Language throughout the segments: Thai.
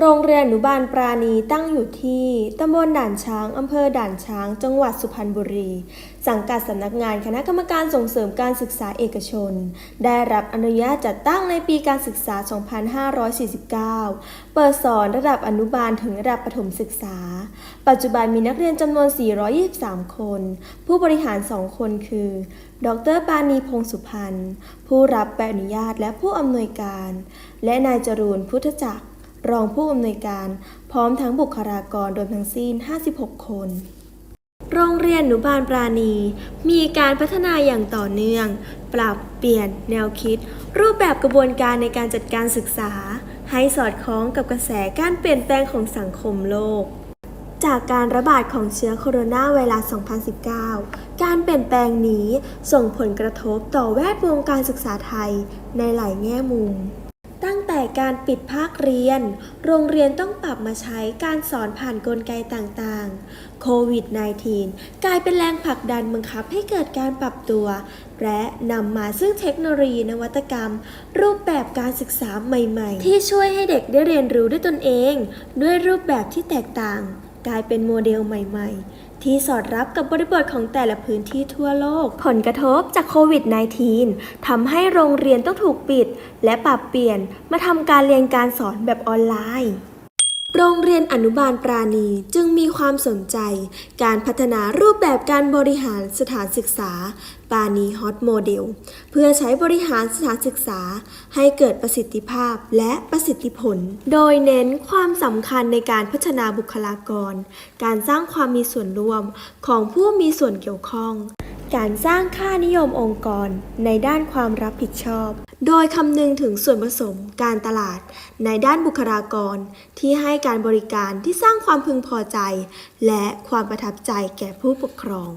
โรงเรียนอนุบาลปราณีตั้งอยู่ที่ตำบลด่านช้าง อำเภอด่านช้าง จังหวัดสุพรรณบุรี สังกัดสำนักงานคณะกรรมการส่งเสริมการศึกษาเอกชน ได้รับอนุญาตจัดตั้งในปีการศึกษา 2549 เปิดสอนระดับอนุบาลถึงระดับประถมศึกษา ปัจจุบันมีนักเรียนจำนวน 423 คน ผู้บริหาร 2 คนคือ ดรปานีพงศ์สุพรรณ ผู้รับใบอนุญาตและผู้อำนวยการ และนายจรูนพุทธจักร รองผู้อำนวยการ พร้อมทั้งบุคลากรรวมทั้งสิ้น 56 คน โรงเรียนอนุบาลปราณี มีการพัฒนาอย่างต่อเนื่อง ปรับเปลี่ยน แนวคิด รูปแบบกระบวนการในการจัดการศึกษา ให้สอดคล้องกับกระแสการเปลี่ยนแปลงของสังคมโลกจากการระบาดของเชื้อโคโรนาไวรัส 2019 การเปลี่ยนแปลงนี้ส่งผลกระทบต่อแวดวงการศึกษาไทยในหลายแง่มุม ตั้งแต่การปิดภาคเรียน โรงเรียนต้องปรับมาใช้การสอนผ่านกลไกต่างๆ โควิด -19 กลายเป็นแรงผลักดันบังคับให้เกิดการปรับตัว และนำมาซึ่งเทคโนโลยีนวัตกรรม รูปแบบการศึกษาใหม่ๆ ที่ช่วยให้เด็กได้เรียนรู้ด้วยตนเอง ด้วยรูปแบบที่แตกต่าง กลายเป็นโมเดลใหม่ๆ ที่สอดรับกับบริบทของแต่ละพื้นที่ทั่วโลก ผลกระทบจากโควิด -19 ทำให้โรงเรียนต้องถูกปิด และปรับเปลี่ยนมาทำการเรียนการสอนแบบออนไลน์ โรงเรียนอนุบาลปราณีจึงมีความสนใจ การพัฒนารูปแบบการบริหารสถานศึกษาปราณีฮอตโมเดลเพื่อใช้บริหารสถานศึกษาให้เกิดประสิทธิภาพและประสิทธิผล โดยเน้นความสำคัญในการพัฒนาบุคลากร การสร้างความมีส่วนร่วมของผู้มีส่วนเกี่ยวข้อง การสร้างค่านิยมองค์กรในด้านความรับผิดชอบ โดยคำนึงถึงส่วนผสมการตลาด ในด้านบุคลากร ที่ให้การบริการที่สร้างความพึงพอใจ และความประทับใจแก่ผู้ปกครอง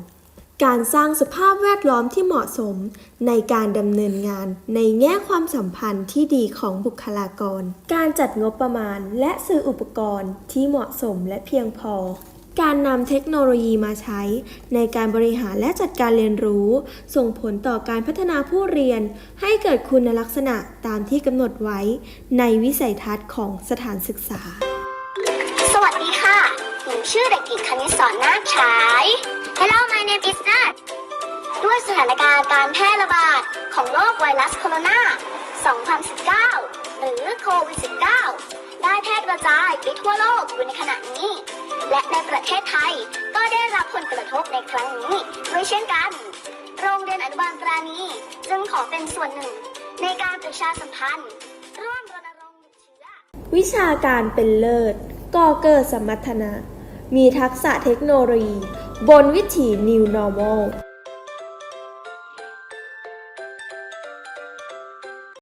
การสร้างสภาพแวดล้อมที่เหมาะสม ในการดำเนินงาน ในแง่ความสัมพันธ์ที่ดีของบุคลากร การจัดงบประมาณและซื้ออุปกรณ์ที่เหมาะสมและเพียงพอ การนำเทคโนโลยีมาใช้ ในการบริหารและจัดการเรียนรู้ ส่งผลต่อการพัฒนาผู้เรียน ให้เกิดคุณลักษณะตามที่กำหนดไว้ ในวิสัยทัศน์ของสถานศึกษา สวัสดีค่ะ หนูชื่อเด็กหญิงคณิตสอนนาคฉาย Hello my name is Nat ด้วยสถานการณ์การแพร่ระบาดของโรคไวรัสโคโรนา 2019 หรือโควิด -19 ได้แพร่กระจายไปทั่วโลกอยู่ในขณะนี้ เทศไทย ก็ได้รับผลกระทบในครั้งนี้ด้วยเช่นกัน โรงเรียนอนุบาลปราณีจึงขอเป็นส่วนหนึ่ง ในการประชาสัมพันธ์ ร่วมรณรงค์หยุดเชื้อ วิชาการเป็นเลิศ ก่อเกิดสมรรถนะ มีทักษะเทคโนโลยี บนวิถี New Normal